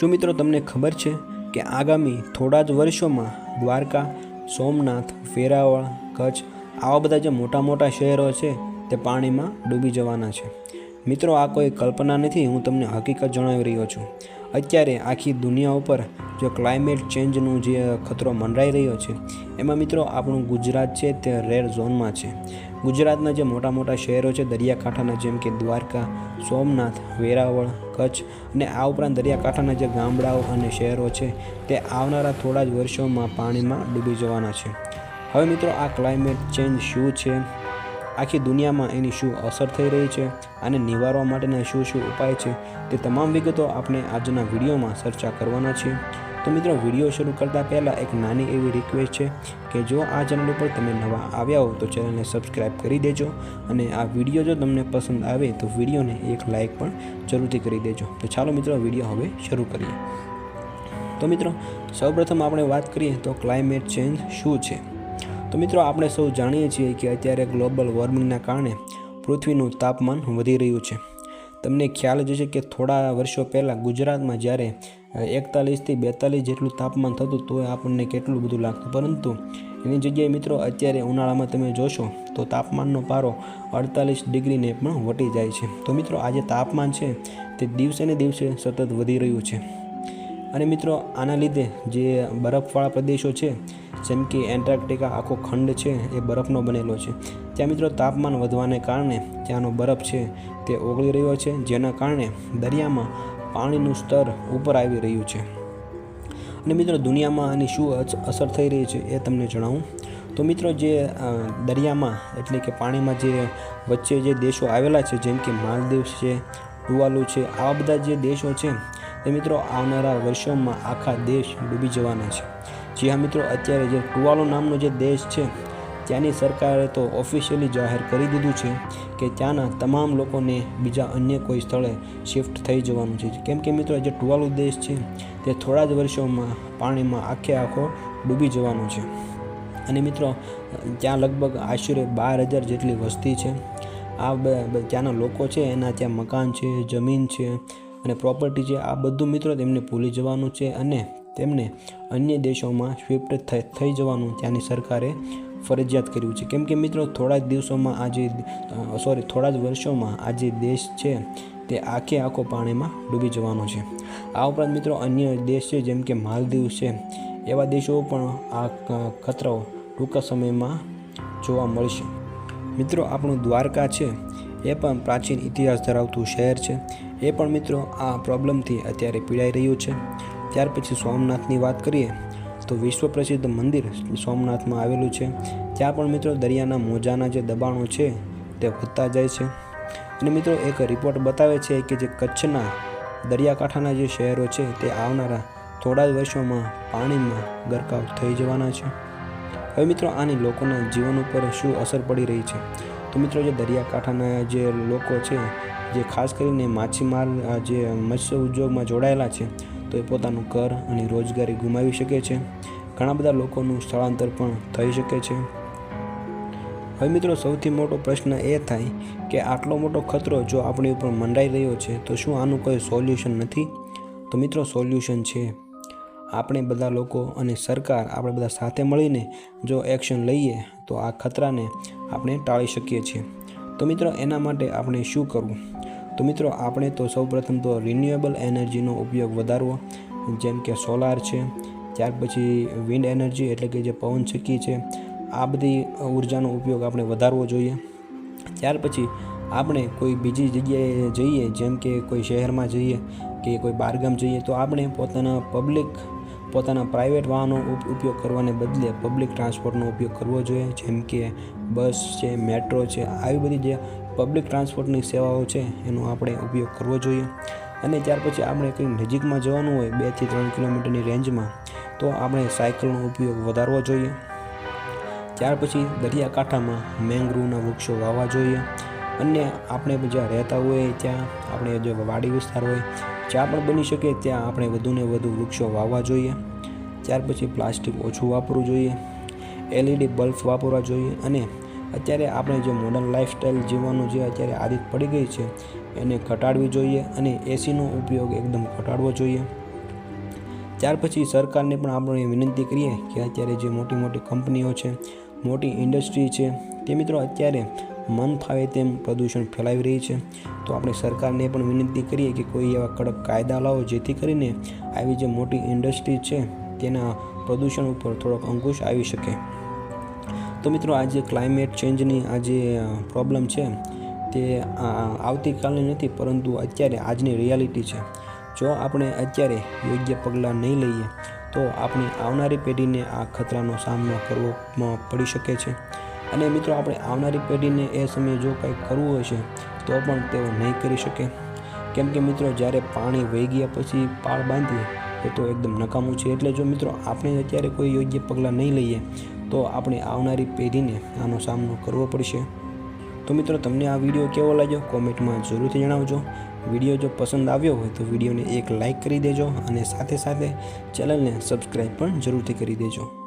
શું મિત્રો તમને ખબર છે કે આગામી થોડા જ વર્ષોમાં દ્વારકા, સોમનાથ, વેરાવળ, કચ્છ આવા બધા જે મોટા મોટા શહેરો છે તે પાણીમાં ડૂબી જવાના છે? મિત્રો, આ કોઈ કલ્પના નથી, હું તમને હકીકત જણાવી રહ્યો છું. અત્યારે આખી દુનિયા ઉપર જો ક્લાઇમેટ ચેન્જનું જે ખતરો મંડરાઈ રહ્યો છે, એમાં મિત્રો આપણું ગુજરાત છે તે રેડ ઝોનમાં છે. ગુજરાતના જે મોટા મોટા શહેરો છે, દરિયાકાંઠાના જેમ કે દ્વારકા, સોમનાથ, વેરાવળ, કચ્છ અને આ ઉપરાંત દરિયાકાંઠાના જે ગામડાઓ અને શહેરો છે, તે આવનારા થોડા જ વર્ષોમાં પાણીમાં ડૂબી જવાના છે. હવે મિત્રો, આ ક્લાઇમેટ ચેન્જ શું છે? આખી દુનિયામાં એની શું અસર થઈ રહી છે આને નિવારવા માટેના શું શું ઉપાય છે તે તમામ વિગતો આપણે આજના વિડીયોમાં ચર્ચા કરવાના છીએ. તો મિત્રો, વીડિયો શરૂ કરતાં પહેલાં એક નાની એવી રિક્વેસ્ટ છે કે જો આ ચેનલ ઉપર તમે નવા આવ્યા હો તો ચેનલને સબસ્ક્રાઈબ કરી દેજો અને આ વીડિયો જો તમને પસંદ આવે તો વિડીયોને એક લાઇક પણ જરૂરથી કરી દેજો. તો ચાલો મિત્રો, વીડિયો હવે શરૂ કરીએ. તો મિત્રો, સૌપ્રથમ આપણે વાત કરીએ તો ક્લાઇમેટ ચેન્જ શું છે? તો મિત્રો, આપણે સૌ જાણીએ છીએ કે અત્યારે ગ્લોબલ વોર્મિંગના કારણે પૃથ્વીનું તાપમાન વધી રહ્યું છે. તમને ખ્યાલ જ છે કે થોડા વર્ષો પહેલાં ગુજરાતમાં જ્યારે એકતાલીસથી બેતાલીસ જેટલું તાપમાન થતું તો આપણને કેટલું બધું લાગતું. પરંતુ એની જગ્યાએ મિત્રો, અત્યારે ઉનાળામાં તમે જોશો, તો તાપમાનનો પારો અડતાલીસ ડિગ્રીને પણ વટી જાય છે. તો મિત્રો આજે તાપમાન છે, તે દિવસે ને દિવસે સતત વધી રહ્યું છે. અને મિત્રો, આના લીધે જે બરફવાળા પ્રદેશો છે જેમ કે એન્ટાર્કટિકા આખો ખંડ છે, એ બરફનો બનેલો છે. ત્યાં મિત્રો તાપમાન વધવાને કારણે ત્યાંનો બરફ છે, તે ઓગળી રહ્યો છે, જેના કારણે દરિયામાં પાણીનું સ્તર ઉપર આવી રહ્યું છે. અને મિત્રો દુનિયામાં આની શું અસર થઈ રહી છે એ તમને જણાવું. તો મિત્રો જે દરિયામાં એટલે કે પાણીમાં જે વચ્ચે જે દેશો આવેલા છે, જેમ કે માલદીવ છે ટુવાલુ છે, આવા બધા જે દેશો છે, તે મિત્રો આવનારા વર્ષોમાં આખા દેશ ડૂબી જવાના છે. જી હા મિત્રો, અત્યારે જે ટુવાલો નામનો જે દેશ છે, ત્યાંની સરકારે તો ઓફિશિયલી જાહેર કરી દીધું છે કે ત્યાંના તમામ લોકોને બીજા અન્ય કોઈ સ્થળે શિફ્ટ થઈ જવાનું છે. કેમ કે મિત્રો જે ટુવાલો દેશ છે, તે થોડા જ વર્ષોમાં પાણીમાં આખે આખો ડૂબી જવાનો છે. અને મિત્રો, ત્યાં લગભગ આશરે બાર હજાર જેટલી વસ્તી છે. આ ત્યાંના લોકો છે, એના ત્યાં મકાન છે, જમીન છે અને પ્રોપર્ટી છે. આ બધું મિત્રો તેમને ભૂલી જવાનું છે અને તેમને અન્ય દેશોમાં શિફ્ટ થઈ જવાનું ત્યાંની સરકારે ફરજિયાત કર્યું છે. કેમ કે મિત્રો, થોડા જ દિવસોમાં આજે સોરી થોડા જ વર્ષોમાં આ જે દેશ છે તે આખે આખો પાણીમાં ડૂબી જવાનો છે. આ ઉપરાંત મિત્રો, અન્ય દેશ છે જેમ કે માલદીવ છે, એવા દેશો પણ આ ખતરો ટૂંકા સમયમાં જોવા મળશે. મિત્રો, આપણું દ્વારકા છે એ પણ પ્રાચીન ઇતિહાસ ધરાવતું શહેર છે. એ પણ મિત્રો, આ પ્રોબ્લેમથી અત્યારે પીડાઈ રહ્યું છે. ત્યાર પછી સોમનાથની વાત કરીએ, તો વિશ્વ પ્રસિદ્ધ મંદિર સોમનાથમાં આવેલું છે. ત્યાં પણ મિત્રો દરિયાના મોજાના જે દબાણો છે, તે વધતા જાય છે. અને મિત્રો એક રિપોર્ટ બતાવે છે કે જે કચ્છના દરિયાકાંઠાના જે શહેરો છે, તે આવનારા થોડા જ વર્ષોમાં પાણીમાં ગરકાવ થઈ જવાના છે. હવે મિત્રો આની લોકોના જીવન ઉપર શું અસર પડી રહી છે? તો મિત્રો જે દરિયાકાંઠાના જે લોકો છે, જે ખાસ કરીને માછીમાર જે મત્સ્ય ઉદ્યોગમાં જોડાયેલા છે તો એ પોતાનું ઘર અને રોજગારી ગુમાવી શકે છે. ઘણા બધા લોકોનું સ્થળાંતર પણ થઈ શકે છે. હવે મિત્રો, સૌથી મોટો પ્રશ્ન એ થાય કે આટલો મોટો ખતરો જો આપણી ઉપર મંડાઈ રહ્યો છે, તો શું આનું કોઈ સોલ્યુશન નથી? તો મિત્રો, સોલ્યુશન છે. આપણે બધા લોકો અને સરકાર આપણે બધા સાથે મળીને જો એક્શન લઈએ, તો આ ખતરાને આપણે ટાળી શકીએ છીએ. તો મિત્રો, એના માટે આપણે શું કરવું? તો મિત્રો, આપણે તો સૌપ્રથમ તો રિન્યુએબલ એનર્જીનો ઉપયોગ વધારવો, જેમ કે સોલાર છે, ત્યાર પછી વિન્ડ એનર્જી એટલે કે જે પવન ચક્કી છે, આ બધી ઉર્જાનો ઉપયોગ આપણે વધારવો જોઈએ. ત્યાર પછી આપણે કોઈ બીજી જગ્યાએ જઈએ, જેમ કે કોઈ શહેરમાં જઈએ કે કોઈ બહારગામ જઈએ, તો આપણે પોતાના પબ્લિક પોતાના પ્રાઇવેટ વાહનો ઉપ- ઉપયોગ કરવાને બદલે પબ્લિક ટ્રાન્સપોર્ટનો ઉપયોગ કરવો જોઈએ, જેમ કે બસ છે મેટ્રો છે, આવી બધી જે પબ્લિક ટ્રાન્સપોર્ટની સેવાઓ છે, એનો આપણે ઉપયોગ કરવો જોઈએ. અને ત્યાર પછી આપણે કંઈ નજીકમાં જવાનું હોય બેથી ત્રણ કિલોમીટરની રેન્જમાં, તો આપણે સાયકલનો ઉપયોગ વધારવો જોઈએ. ત્યાર પછી દરિયાકાંઠામાં મેંગ્રુવના વૃક્ષો વાવવા જોઈએ. અને આપણે જ્યાં રહેતા હોઈએ ત્યાં આપણે જે વાડી વિસ્તાર હોય, જ્યાં પણ બની શકે, ત્યાં આપણે વધુને વધુ વૃક્ષો વાવવા જોઈએ. ત્યાર પછી પ્લાસ્ટિક ઓછું વાપરવું જોઈએ. એલઈડી બલ્બ વાપરવા જોઈએ અને અત્યારે આપણે જે મોડર્ન લાઇફસ્ટાઈલ જીવવાનું જે અત્યારે આદત પડી ગઈ છે, એને ઘટાડવી જોઈએ અને એસીનો ઉપયોગ એકદમ ઘટાડવો જોઈએ. ત્યાર પછી સરકારને પણ આપણે વિનંતી કરીએ કે અત્યારે જે મોટી મોટી કંપનીઓ છે, મોટી ઇન્ડસ્ટ્રી છે, તે મિત્રો અત્યારે મન ફાવે તેમ પ્રદૂષણ ફેલાવી રહી છે. તો આપણે સરકારને પણ વિનંતી કરીએ કે કોઈ એવા કડક કાયદા લાવો જેથી કરીને આવી જે મોટી ઇન્ડસ્ટ્રી છે, તેના પ્રદૂષણ ઉપર થોડોક અંકુશ આવી શકે. તો મિત્રો, આ જે ક્લાઇમેટ ચેન્જની આ જે પ્રોબ્લેમ છે, તે આવતીકાલની નથી, પરંતુ અત્યારે આજની રિયાલિટી છે. જો આપણે અત્યારે યોગ્ય પગલાં નહીં લઈએ, તો આપણી આવનારી પેઢીને આ ખતરાનો સામનો કરવો પડી શકે છે. અને મિત્રો, આપણે આવનારી પેઢીને એ સમયે જો કંઈક કરવું હશે તો પણ તેઓ નહીં કરી શકે. કેમ કે મિત્રો, જ્યારે પાણી વહી ગયા પછી પાળ બાંધીએ એ તો એકદમ નકામું છે. એટલે જો મિત્રો, આપણે અત્યારે કોઈ યોગ્ય પગલાં નહીં લઈએ, તો આપણે આવનારી પેઢીને આનો સામનો કરવો પડશે. તો મિત્રો, તમને આ વીડિયો કેવો લાગ્યો? કોમેન્ટમાં જરૂરથી જણાવજો. વીડિયો જો પસંદ આવ્યો હોય, તો વિડીયોને એક લાઇક કરી દેજો અને સાથે સાથે ચેનલને સબસ્ક્રાઈબ પણ જરૂરથી કરી દેજો.